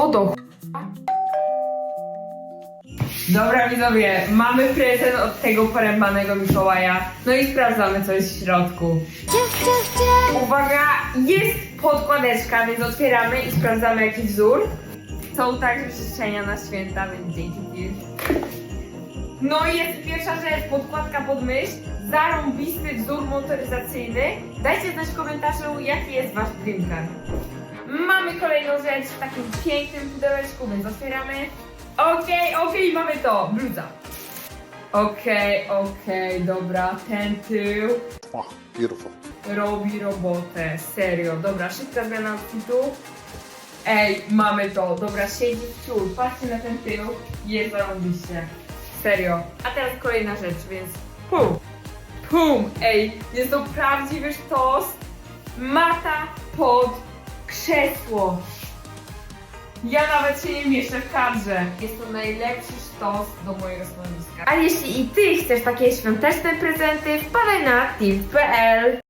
Co do ch... Dobra widzowie, mamy prezent od tego porębanego Mikołaja. No i sprawdzamy co jest w środku. Uwaga, jest podkładeczka, więc otwieramy i sprawdzamy jaki wzór. Są także życzenia na święta, więc dzięki wielkie. No i jest pierwsza rzecz, podkładka pod myśl, zarąbisty wzór motoryzacyjny. Dajcie znać w komentarzu, jaki jest wasz dream car. Mamy kolejną rzecz w takim pięknym pudełeczku, więc otwieramy. Okej, okej, mamy to, bluza. Okej, okej, dobra, ten tył Oh, beautiful. robi robotę, serio. Dobra, szybka zmiana outfitu. Ej, mamy to. Dobra, siedzi w ciul. Patrzcie na ten tył. Jest zarąbiście. Serio. A teraz kolejna rzecz, więc pum. Pum. Ej, jest to prawdziwy sztos. Mata pod krzesło. Ja nawet się nie mieszczę w kadrze. Jest to najlepszy sztos do mojego stanowiska. A jeśli i ty chcesz takie świąteczne prezenty, wpadaj na tip.pl